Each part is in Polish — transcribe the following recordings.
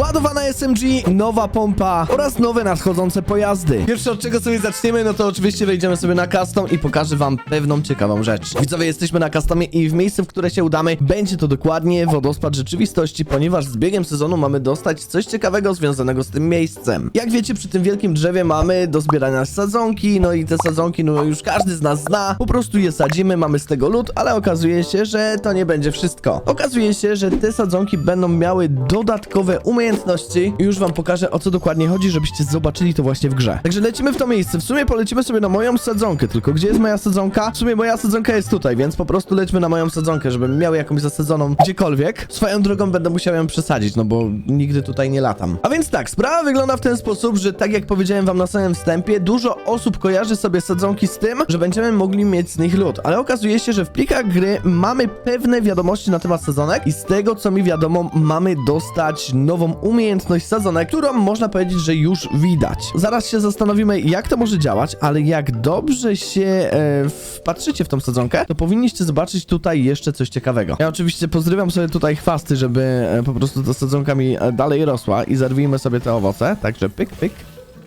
ładowana SMG, nowa pompa oraz nowe nadchodzące pojazdy. Pierwsze od czego sobie zaczniemy, no to oczywiście wejdziemy sobie na custom i pokażę wam pewną ciekawą rzecz. Widzowie, jesteśmy na customie i w miejscu, w które się udamy, będzie to dokładnie wodospad rzeczywistości, ponieważ z biegiem sezonu mamy dostać coś ciekawego związanego z tym miejscem. Jak wiecie, przy tym wielkim drzewie mamy do zbierania sadzonki, no i te sadzonki, no już każdy z nas zna, po prostu je sadzimy, mamy z tego lód, ale okazuje się, że to nie będzie wszystko. Okazuje się, że te sadzonki będą miały dodatkowe umiejętności i już wam pokażę o co dokładnie chodzi, żebyście zobaczyli to właśnie w grze. Także lecimy w to miejsce, w sumie polecimy sobie na moją sadzonkę, tylko gdzie jest moja sadzonka? W sumie moja sadzonka jest tutaj, więc po prostu lećmy na moją sadzonkę, żebym miał jakąś zasadzoną gdziekolwiek. Swoją drogą będę musiał ją przesadzić, no bo nigdy tutaj nie latam. A więc tak, sprawa wygląda w ten sposób, że tak jak powiedziałem wam na samym wstępie, dużo osób kojarzy sobie sadzonki z tym, że będziemy mogli mieć z nich lód, ale okazuje się, że w plikach gry mamy pewne wiadomości na temat sadzonek i z tego co mi wiadomo, mamy dostać nową umiejętność sadzonek, którą można powiedzieć, że już widać. Zaraz się zastanowimy, jak to może działać, ale jak dobrze się e, wpatrzycie w tą sadzonkę, to powinniście zobaczyć tutaj jeszcze coś ciekawego. Ja oczywiście pozrywam sobie tutaj chwasty, żeby e, po prostu ta sadzonka mi e, dalej rosła i zerwijmy sobie te owoce, także pyk, pyk.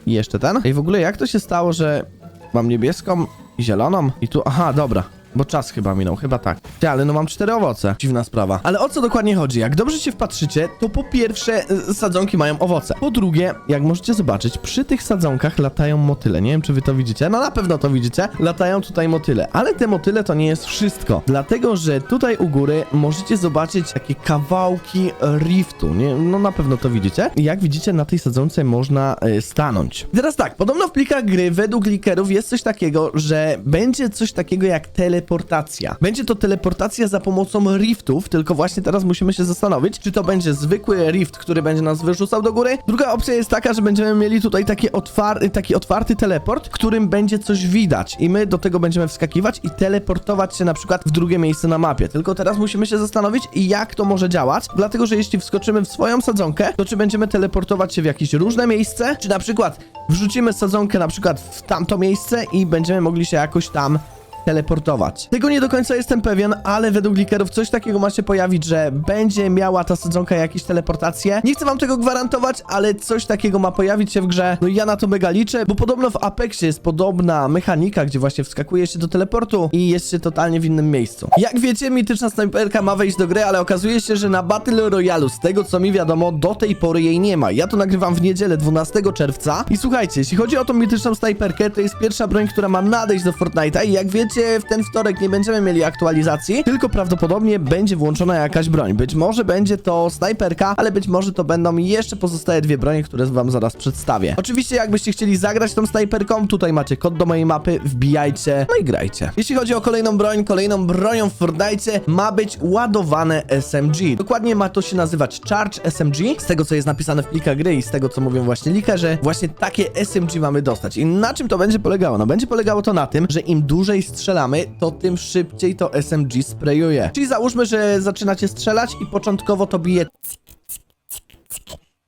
I jeszcze ten. I w ogóle jak to się stało, że mam niebieską i zieloną i tu... Aha, dobra. Bo czas chyba minął, chyba tak. Ty, ale no mam cztery owoce. Dziwna sprawa. Ale o co dokładnie chodzi? Jak dobrze się wpatrzycie, to po pierwsze y, sadzonki mają owoce. Po drugie, jak możecie zobaczyć, przy tych sadzonkach latają motyle. Nie wiem, czy wy to widzicie. No na pewno to widzicie. Latają tutaj motyle. Ale te motyle to nie jest wszystko. Dlatego, że tutaj u góry możecie zobaczyć takie kawałki riftu. Nie? No na pewno to widzicie. I jak widzicie, na tej sadzonce można y, stanąć. I teraz tak, podobno w plikach gry według likerów jest coś takiego, że będzie coś takiego jak teleportacja. Będzie to teleportacja za pomocą riftów, tylko właśnie teraz musimy się zastanowić, czy to będzie zwykły rift, który będzie nas wyrzucał do góry. Druga opcja jest taka, że będziemy mieli tutaj taki, otwar taki otwarty teleport, którym będzie coś widać i my do tego będziemy wskakiwać i teleportować się na przykład w drugie miejsce na mapie. Tylko teraz musimy się zastanowić, jak to może działać, dlatego że jeśli wskoczymy w swoją sadzonkę, to czy będziemy teleportować się w jakieś różne miejsce, czy na przykład wrzucimy sadzonkę na przykład w tamto miejsce i będziemy mogli się jakoś tam teleportować. Tego nie do końca jestem pewien, ale według likerów coś takiego ma się pojawić, że będzie miała ta sadzonka jakieś teleportacje. Nie chcę wam tego gwarantować, ale coś takiego ma pojawić się w grze. No i ja na to mega liczę, bo podobno w Apexie jest podobna mechanika, gdzie właśnie wskakuje się do teleportu i jest się totalnie w innym miejscu. Jak wiecie, mityczna snajperka ma wejść do gry, ale okazuje się, że na Battle Royale, z tego co mi wiadomo, do tej pory jej nie ma. Ja to nagrywam w niedzielę 12 czerwca i słuchajcie, jeśli chodzi o tą mityczną snajperkę, to jest pierwsza broń, która ma nadejść do Fortnite'a i jak wiecie, w ten wtorek nie będziemy mieli aktualizacji, tylko prawdopodobnie będzie włączona jakaś broń. Być może będzie to snajperka, ale być może to będą jeszcze pozostałe dwie bronie, które wam zaraz przedstawię. Oczywiście, jakbyście chcieli zagrać tą snajperką, tutaj macie kod do mojej mapy, wbijajcie, no i grajcie. Jeśli chodzi o kolejną broń, kolejną bronią w Fortnite ma być ładowane SMG. Dokładnie ma to się nazywać Charge SMG, z tego co jest napisane w plikach gry i z tego co mówią właśnie likerze, właśnie takie SMG mamy dostać. I na czym to będzie polegało? No będzie polegało to na tym, że im dłużej strzelamy, to tym szybciej to SMG sprayuje. Czyli załóżmy, że zaczynacie strzelać i początkowo to bije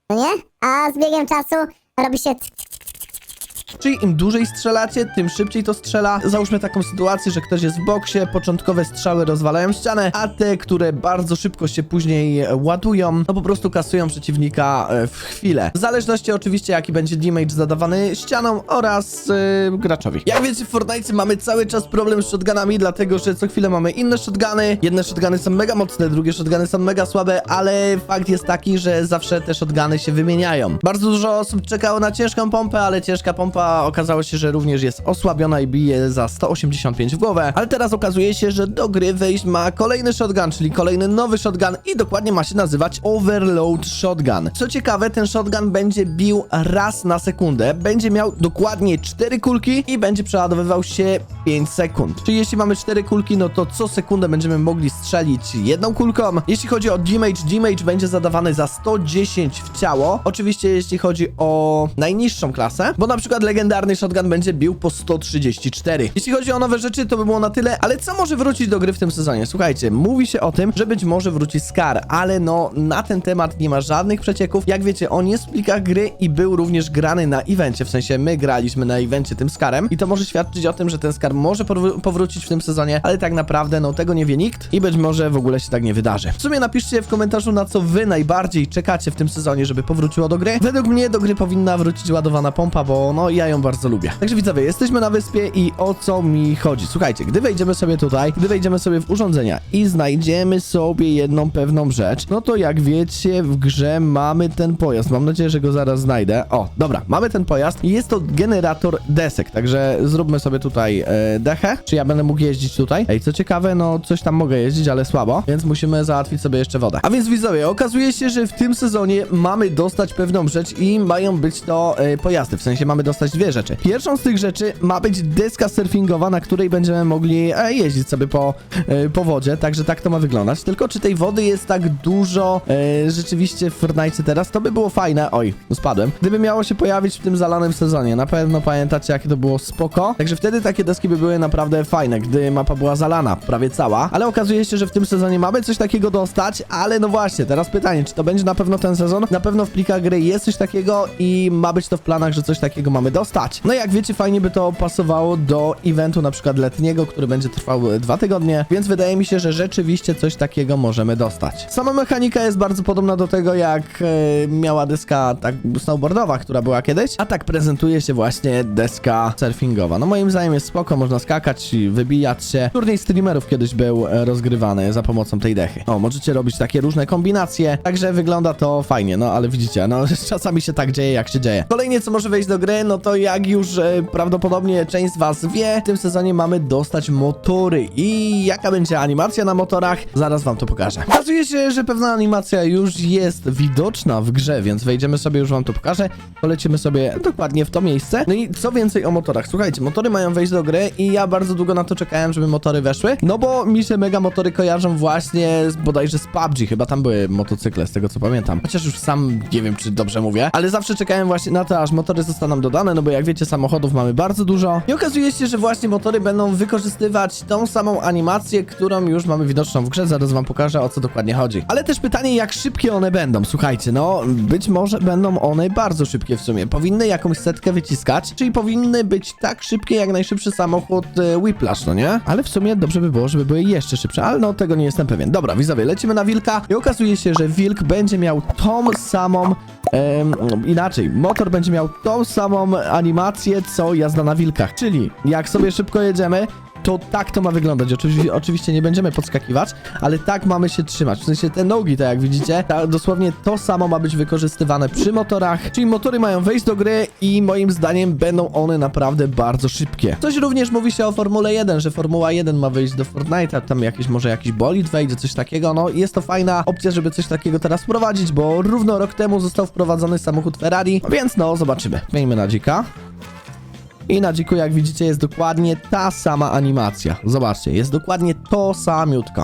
no nie? A z biegiem czasu robi się Czyli im dłużej strzelacie, tym szybciej to strzela. Załóżmy taką sytuację, że ktoś jest w boksie, początkowe strzały rozwalają ścianę, a te, które bardzo szybko się później ładują, no po prostu kasują przeciwnika e, w chwilę. W zależności oczywiście jaki będzie damage zadawany ścianą oraz yy, graczowi. Jak wiecie w Fortnite mamy cały czas problem z shotgunami, dlatego że co chwilę mamy inne shotguny. Jedne shotguny są mega mocne, drugie shotguny są mega słabe, ale fakt jest taki, że zawsze te shotguny się wymieniają. Bardzo dużo osób czekało na ciężką pompę, ale ciężka pompa okazało się, że również jest osłabiona i bije za 185 w głowę, ale teraz okazuje się, że do gry wejść ma kolejny shotgun, czyli kolejny nowy shotgun i dokładnie ma się nazywać Overload Shotgun. Co ciekawe, ten shotgun będzie bił raz na sekundę, będzie miał dokładnie 4 kulki i będzie przeładowywał się 5 sekund. Czyli jeśli mamy 4 kulki, no to co sekundę będziemy mogli strzelić jedną kulką. Jeśli chodzi o damage, damage będzie zadawany za 110 w ciało. Oczywiście jeśli chodzi o najniższą klasę, bo na przykład legendarny shotgun będzie bił po 134. Jeśli chodzi o nowe rzeczy, to by było na tyle, ale co może wrócić do gry w tym sezonie? Słuchajcie, mówi się o tym, że być może wróci Scar, ale no na ten temat nie ma żadnych przecieków. Jak wiecie, on jest w plikach gry i był również grany na evencie, w sensie my graliśmy na evencie tym Scarem i to może świadczyć o tym, że ten Scar może powró- powrócić w tym sezonie, ale tak naprawdę no tego nie wie nikt i być może w ogóle się tak nie wydarzy. W sumie napiszcie w komentarzu na co wy najbardziej czekacie w tym sezonie, żeby powróciło do gry. Według mnie do gry powinna wrócić ładowana pompa, bo no ja ją bardzo lubię. Także widzowie, jesteśmy na wyspie i o co mi chodzi? Słuchajcie, gdy wejdziemy sobie tutaj, gdy wejdziemy sobie w urządzenia i znajdziemy sobie jedną pewną rzecz, no to jak wiecie, w grze mamy ten pojazd. Mam nadzieję, że go zaraz znajdę. O, dobra, mamy ten pojazd i jest to generator desek, także zróbmy sobie tutaj e, dechę. Czy ja będę mógł jeździć tutaj? Ej, co ciekawe, no coś tam mogę jeździć, ale słabo, więc musimy załatwić sobie jeszcze wodę. A więc widzowie, okazuje się, że w tym sezonie mamy dostać pewną rzecz i mają być to e, pojazdy, w sensie mamy dostać dwie rzeczy. Pierwszą z tych rzeczy ma być deska surfingowa, na której będziemy mogli e, jeździć sobie po, e, po wodzie, także tak to ma wyglądać. Tylko czy tej wody jest tak dużo e, rzeczywiście w Fortnite teraz, to by było fajne. Oj, spadłem. Gdyby miało się pojawić w tym zalanym sezonie, na pewno pamiętacie jakie to było spoko. Także wtedy takie deski by były naprawdę fajne, gdy mapa była zalana, prawie cała. Ale okazuje się, że w tym sezonie mamy coś takiego dostać, ale no właśnie, teraz pytanie, czy to będzie na pewno ten sezon? Na pewno w plikach gry jest coś takiego i ma być to w planach, że coś takiego mamy dostać. No i jak wiecie, fajnie by to pasowało do eventu na przykład letniego, który będzie trwał e, dwa tygodnie, więc wydaje mi się, że rzeczywiście coś takiego możemy dostać. Sama mechanika jest bardzo podobna do tego, jak e, miała deska tak snowboardowa, która była kiedyś, a tak prezentuje się właśnie deska surfingowa. No moim zdaniem jest spoko, można skakać i wybijać się. Turniej streamerów kiedyś był e, rozgrywany za pomocą tej dechy. O, możecie robić takie różne kombinacje, także wygląda to fajnie, no ale widzicie, no czasami się tak dzieje, jak się dzieje. Kolejnie, co może wejść do gry, no to jak już e, prawdopodobnie część z was wie, w tym sezonie mamy dostać motory i jaka będzie animacja na motorach, zaraz wam to pokażę. Okazuje się, że pewna animacja już jest widoczna w grze, więc wejdziemy sobie, już wam to pokażę, polecimy sobie dokładnie w to miejsce. No i co więcej o motorach, słuchajcie, motory mają wejść do gry i ja bardzo długo na to czekałem, żeby motory weszły, no bo mi się mega motory kojarzą właśnie z, bodajże z PUBG, chyba tam były motocykle, z tego co pamiętam. Chociaż już sam nie wiem, czy dobrze mówię, ale zawsze czekałem właśnie na to, aż motory zostaną dodane, no bo jak wiecie, samochodów mamy bardzo dużo. I okazuje się, że właśnie motory będą wykorzystywać tą samą animację, którą już mamy widoczną w grze, zaraz wam pokażę, o co dokładnie chodzi. Ale też pytanie, jak szybkie one będą, słuchajcie, no być może będą one bardzo szybkie w sumie. Powinny jakąś setkę wyciskać, czyli powinny być tak szybkie, jak najszybszy samochód e, Whiplash, no nie? Ale w sumie dobrze by było, żeby były jeszcze szybsze, ale no tego nie jestem pewien. Dobra, widzowie, lecimy na wilka i okazuje się, że wilk będzie miał tą samą inaczej, motor będzie miał tą samą animację, co jazda na wilkach. Czyli jak sobie szybko jedziemy, to tak to ma wyglądać. Oczywiście, oczywiście nie będziemy podskakiwać, ale tak mamy się trzymać. W sensie te nogi, tak jak widzicie, ta, dosłownie to samo ma być wykorzystywane przy motorach. Czyli motory mają wejść do gry i moim zdaniem będą one naprawdę bardzo szybkie. Coś również mówi się o Formule 1, że Formuła 1 ma wyjść do Fortnite'a, tam jakiś może jakiś bolid wejdzie, coś takiego. No jest to fajna opcja, żeby coś takiego teraz wprowadzić, bo równo rok temu został wprowadzony samochód Ferrari, więc no zobaczymy. Miejmy na dzika. I na dziku, jak widzicie, jest dokładnie ta sama animacja. Zobaczcie, jest dokładnie to samiutko.